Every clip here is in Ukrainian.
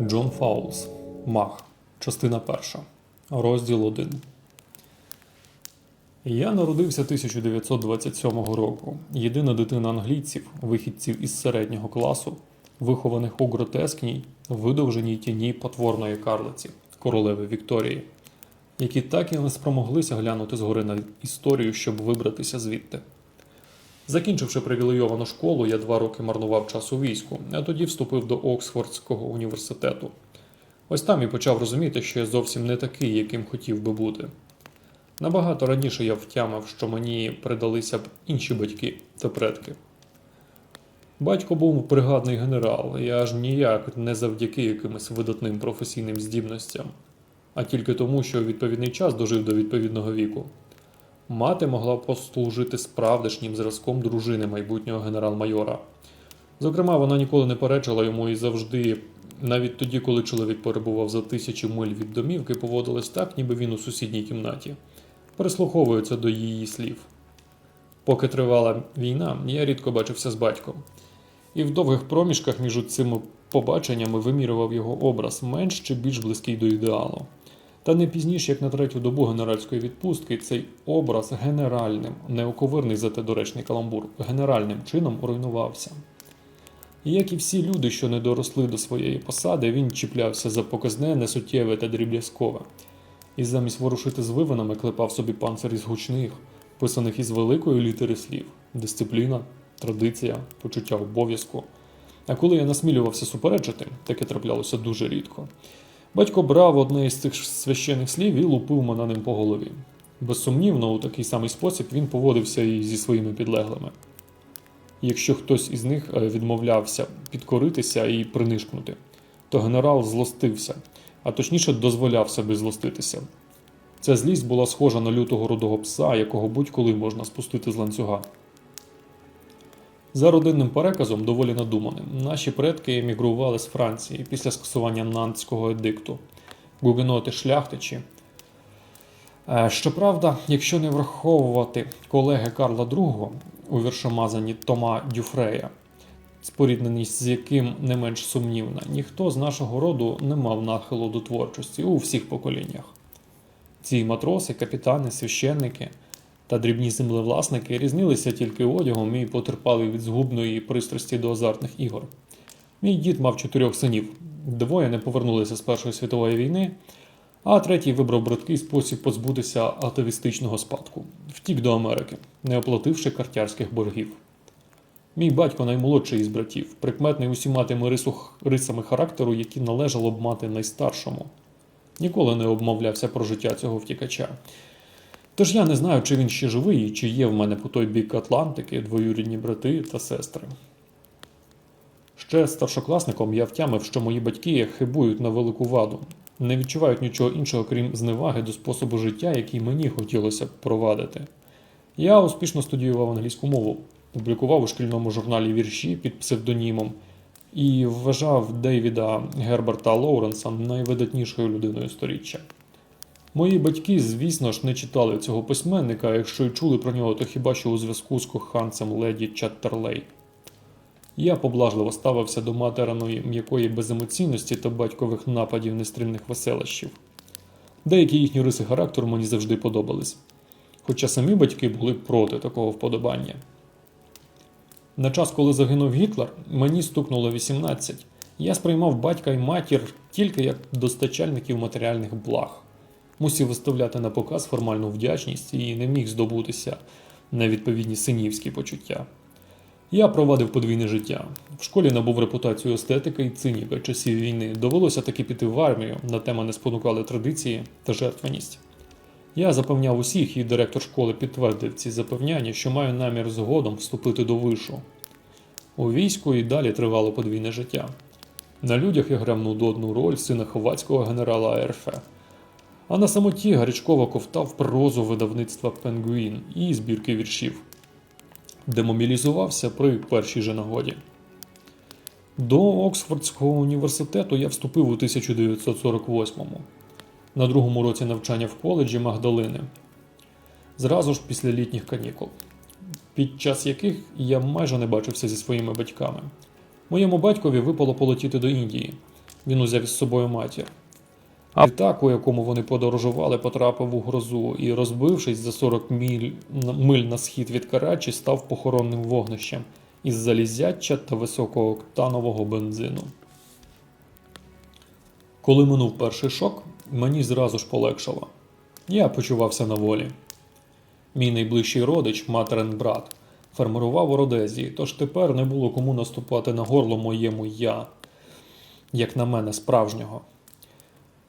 Джон Фаулс. Мах. Частина перша. Розділ 1. Я народився 1927 року. Єдина дитина англійців, вихідців із середнього класу, вихованих у гротескній, видовженій тіні потворної карлиці, королеви Вікторії, які так і не спромоглися глянути згори на історію, щоб вибратися звідти. Закінчивши привілейовану школу, я два роки марнував час у війську, а тоді вступив до Оксфордського університету. Ось там і почав розуміти, що я зовсім не такий, яким хотів би бути. Набагато раніше я втямив, що мені придалися б інші батьки та предки. Батько був бригадний генерал, і аж ніяк не завдяки якимось видатним професійним здібностям, а тільки тому, що у відповідний час дожив до відповідного віку. Мати могла послужити справдешнім зразком дружини майбутнього генерал-майора. Зокрема, вона ніколи не перечила йому і завжди, навіть тоді, коли чоловік перебував за тисячі миль від домівки, поводилась так, ніби він у сусідній кімнаті, прислуховується до її слів. Поки тривала війна, я рідко бачився з батьком. І в довгих проміжках між цими побаченнями вимірював його образ менш чи більш близький до ідеалу. Та не пізніше, як на третю добу генеральської відпустки, цей образ генеральним, неоковирний зате доречний каламбур, генеральним чином руйнувався. І як і всі люди, що не доросли до своєї посади, він чіплявся за показне, несуттєве та дріб'язкове, і замість ворушити з вивинами клепав собі панцир із гучних, писаних із великої літери слів дисципліна, традиція, почуття обов'язку. А коли я насмілювався суперечити, таке траплялося дуже рідко. Батько брав одне із цих священих слів і лупив мене ним по голові. Безсумнівно, у такий самий спосіб він поводився і зі своїми підлеглими. Якщо хтось із них е, відмовлявся підкоритися і принишкнути, то генерал злостився, а точніше дозволяв себе злоститися. Ця злість була схожа на лютого рудого пса, якого будь-коли можна спустити з ланцюга. За родинним переказом, доволі надуманим, наші предки емігрували з Франції після скасування нантського едикту, гугеноти шляхтичі. Е, Щоправда, якщо не враховувати колеги Карла II у віршомазані Тома Дюфрея, спорідненість з яким не менш сумнівна, ніхто з нашого роду не мав нахилу до творчості у всіх поколіннях. Ці матроси, капітани, священники та дрібні землевласники різнилися тільки одягом і потерпали від згубної пристрасті до азартних ігор. Мій дід мав чотирьох синів. Двоє не повернулися з Першої світової війни, а третій вибрав браткий спосіб позбутися атовістичного спадку, втік до Америки, не оплативши картярських боргів. Мій батько наймолодший із братів, прикметний усіма тими рису, рисами характеру, які належало б мати найстаршому. Ніколи не обмовлявся про життя цього втікача. Тож я не знаю, чи він ще живий, і чи є в мене по той бік Атлантики двоюрідні брати та сестри. Ще старшокласником я втямив, що мої батьки хибують на велику ваду, не відчувають нічого іншого, крім зневаги до способу життя, який мені хотілося б провадити. Я успішно студіював англійську мову, публікував у шкільному журналі вірші під псевдонімом і вважав Дейвіда Герберта Лоуренса найвидатнішою людиною сторіччя. Мої батьки, звісно ж, не читали цього письменника, якщо й чули про нього, то хіба що у зв'язку з коханцем леді Чаттерлей. Я поблажливо ставився до материної м'якої беземоційності та батькових нападів нестримних веселощів. Деякі їхні риси характеру мені завжди подобались, хоча самі батьки були проти такого вподобання. На час, коли загинув Гітлер, мені стукнуло 18. Я сприймав батька і матір тільки як достачальників матеріальних благ, мусів виставляти на показ формальну вдячність і не міг здобутися на відповідні синівські почуття. Я провадив подвійне життя. В школі набув репутацію естетика і циніка часів війни. Довелося таки піти в армію, на тема не спонукали традиції та жертвеність. Я запевняв усіх, і директор школи підтвердив ці запевняння, що маю намір згодом вступити до вишу. У війську і далі тривало подвійне життя. На людях я грав нудотну роль сина ховацького генерала АРФ. А на самоті гарячково ковтав прозу видавництва Пенгуін і збірки віршів. Демобілізувався при першій же нагоді. До Оксфордського університету я вступив у 1948-му, на другому році навчання в коледжі Магдалини, зразу ж після літніх канікул, під час яких я майже не бачився зі своїми батьками. Моєму батькові випало полетіти до Індії. Він узяв із собою матір. А- Літак, у якому вони подорожували, потрапив у грозу і, розбившись за 40 миль, миль на схід від Карачі, став похоронним вогнищем із залізяча та високооктанового бензину. Коли минув перший шок, мені зразу ж полегшало. Я почувався на волі. Мій найближчий родич, материн брат, фермерував у Родезії, тож тепер не було кому наступати на горло моєму я, як на мене, справжнього.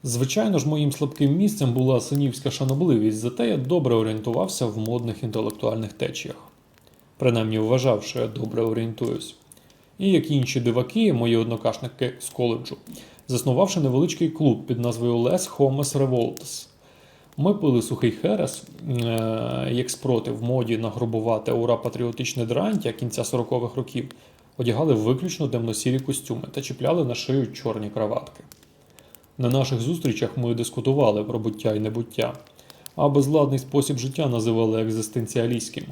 Звичайно ж, моїм слабким місцем була синівська шанобливість, зате я добре орієнтувався в модних інтелектуальних течіях. Принаймні вважав, що я добре орієнтуюсь. І як інші диваки, мої однокашники з коледжу, заснувавши невеличкий клуб під назвою Les Homes Revoltes. Ми пили сухий херес, е, як спротив моді нагрубувати ура патріотичне дрантя кінця 40-х років, одягали виключно темно-сірі костюми та чіпляли на шию чорні краватки. На наших зустрічах ми дискутували про буття і небуття, а безладний спосіб життя називали екзистенціалістським.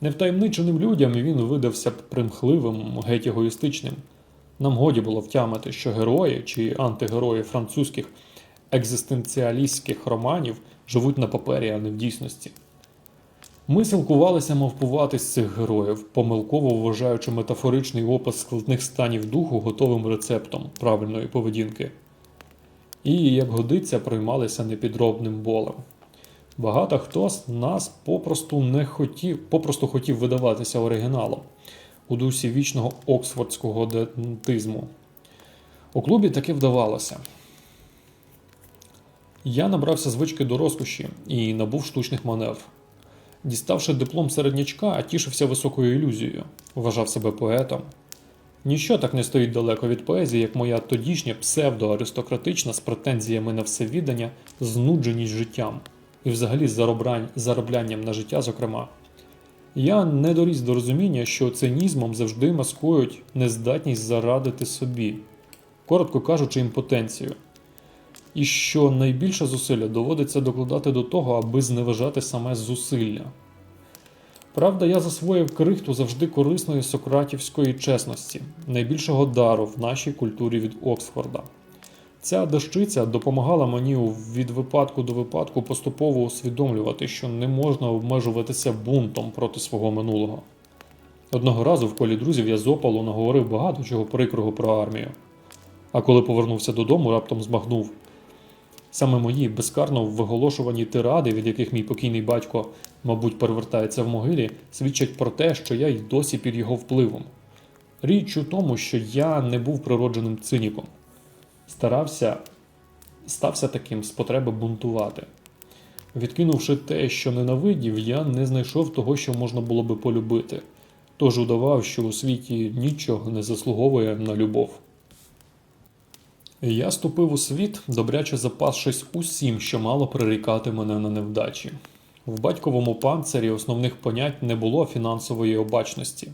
Невтаємниченим людям він видався примхливим, геть егоїстичним. Нам годі було втямити, що герої чи антигерої французьких екзистенціалістських романів живуть на папері, а не в дійсності. Ми силкувалися мавпувати з цих героїв, помилково вважаючи метафоричний опис складних станів духу готовим рецептом правильної поведінки. І, як годиться, приймалися непідробним болем. Багато хто з нас попросту не хотів, попросту хотів видаватися оригіналом у дусі вічного оксфордського дентизму. У клубі таки вдавалося. Я набрався звички до розкоші і набув штучних маневр. Діставши диплом середнячка, тішився високою ілюзією, вважав себе поетом. Ніщо так не стоїть далеко від поезії, як моя тодішня псевдоаристократична з претензіями на всевідання, знудженість життям і взагалі зароблянням на життя, зокрема. Я не доріс до розуміння, що цинізмом завжди маскують нездатність зарадити собі, коротко кажучи, імпотенцію. І що найбільше зусилля доводиться докладати до того, аби зневажати саме зусилля. Правда, я засвоїв крихту завжди корисної сократівської чесності, найбільшого дару в нашій культурі від Оксфорда. Ця дощиця допомагала мені від випадку до випадку поступово усвідомлювати, що не можна обмежуватися бунтом проти свого минулого. Одного разу в колі друзів я з опалу наговорив багато чого прикрого про армію. А коли повернувся додому, раптом змагнув. Саме мої безкарно виголошувані тиради, від яких мій покійний батько, мабуть, перевертається в могилі, свідчать про те, що я й досі під його впливом. Річ у тому, що я не був природженим циніком. Старався, стався таким з потреби бунтувати. Відкинувши те, що ненавидів, я не знайшов того, що можна було би полюбити, тож удавав, що у світі нічого не заслуговує на любов. Я ступив у світ, добряче запасшись усім, що мало прирікати мене на невдачі. В батьковому панцирі основних понять не було фінансової обачності.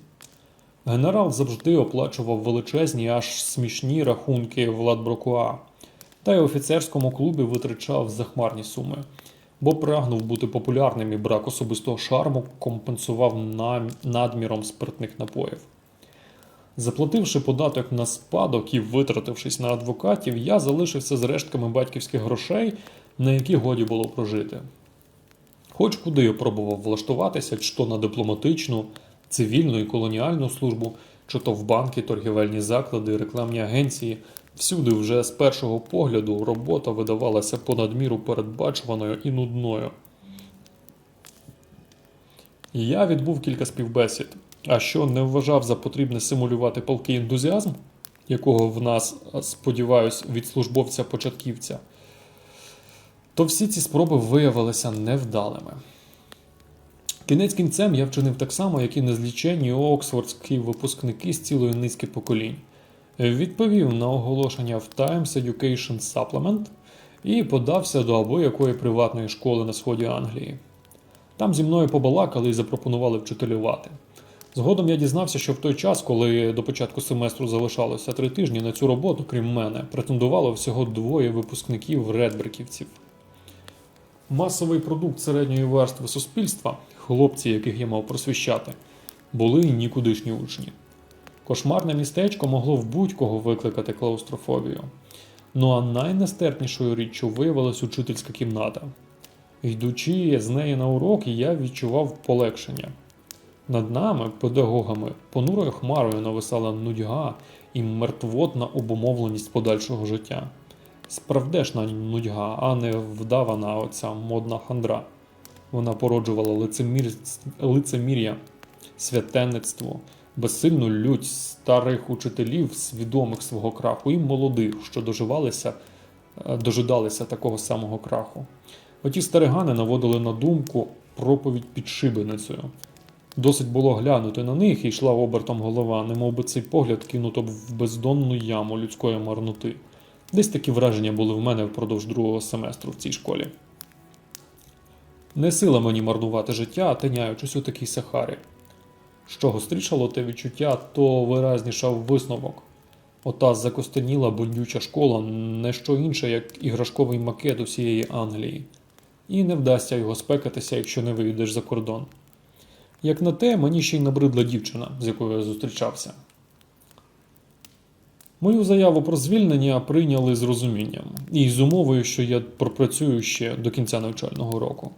Генерал завжди оплачував величезні, аж смішні рахунки в Ладброкуа, та й офіцерському клубі витрачав захмарні суми, бо прагнув бути популярним і брак особистого шарму компенсував надміром спиртних напоїв. Заплативши податок на спадок і витратившись на адвокатів, я залишився з рештками батьківських грошей, на які годі було прожити. Хоч куди я пробував влаштуватися, чи то на дипломатичну, цивільну і колоніальну службу, чи то в банки, торгівельні заклади, рекламні агенції, всюди вже з першого погляду робота видавалася понад міру передбачуваною і нудною. Я відбув кілька співбесід, а що не вважав за потрібне симулювати палкий ентузіазм, якого в нас, сподіваюсь, від службовця-початківця, то всі ці спроби виявилися невдалими. Кінець кінцем я вчинив так само, як і незліченні оксфордські випускники з цілої низки поколінь. Відповів на оголошення в Times Education Supplement і подався до або якої приватної школи на сході Англії. Там зі мною побалакали і запропонували вчителювати. Згодом я дізнався, що в той час, коли до початку семестру залишалося три тижні, на цю роботу, крім мене, претендувало всього двоє випускників редбриківців. Масовий продукт середньої верстви суспільства, хлопці, яких я мав просвіщати, були нікудишні учні. Кошмарне містечко могло в будь-кого викликати клаустрофобію. Ну а найнестерпнішою річчю виявилась учительська кімната. Йдучи з неї на уроки, я відчував полегшення. Над нами, педагогами, понурою хмарою нависала нудьга і мертвотна обумовленість подальшого життя. Справдешна нудьга, а не вдавана оця модна хандра. Вона породжувала лицемір... лицемір'я, святенництво, безсильну лють старих учителів, свідомих свого краху, і молодих, що доживалися, е, дожидалися такого самого краху. Оті старигани наводили на думку проповідь під шибеницею. Досить було глянути на них і йшла обертом голова, немов би цей погляд кинуто б в бездонну яму людської марноти. Десь такі враження були в мене впродовж другого семестру в цій школі. Не сила мені марнувати життя, тиняючись у такій сахарі. Що гострішало те відчуття, то виразнішав висновок. Ота закостеніла бундюча школа не що інше, як іграшковий макет усієї Англії, і не вдасться його спекатися, якщо не вийдеш за кордон. Як на те, мені ще й набридла дівчина, з якою я зустрічався. Мою заяву про звільнення прийняли з розумінням і з умовою, що я пропрацюю ще до кінця навчального року.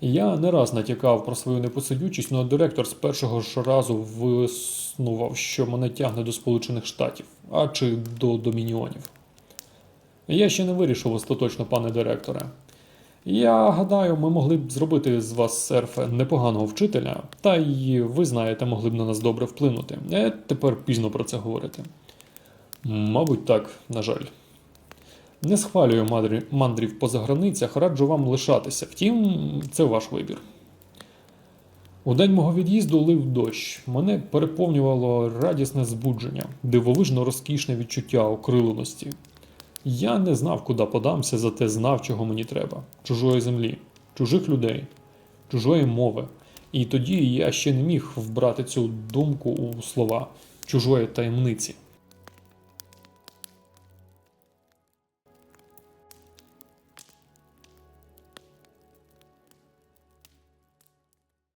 Я не раз натякав про свою непосидючість, але директор з першого ж разу виснував, що мене тягне до Сполучених Штатів, а чи до Домініонів. Я ще не вирішив остаточно, пане директоре. Я гадаю, ми могли б зробити з вас, серфе, непоганого вчителя, та й ви знаєте, могли б на нас добре вплинути. Е, тепер пізно про це говорити. Мабуть, так, на жаль. Не схвалюю мандрі- мандрів по заграницях, раджу вам лишатися. Втім, це ваш вибір. У день мого від'їзду лив дощ. Мене переповнювало радісне збудження, дивовижно розкішне відчуття окриленості. Я не знав, куди подамся, зате знав, чого мені треба: чужої землі, чужих людей, чужої мови. І тоді я ще не міг вбрати цю думку у слова чужої таємниці.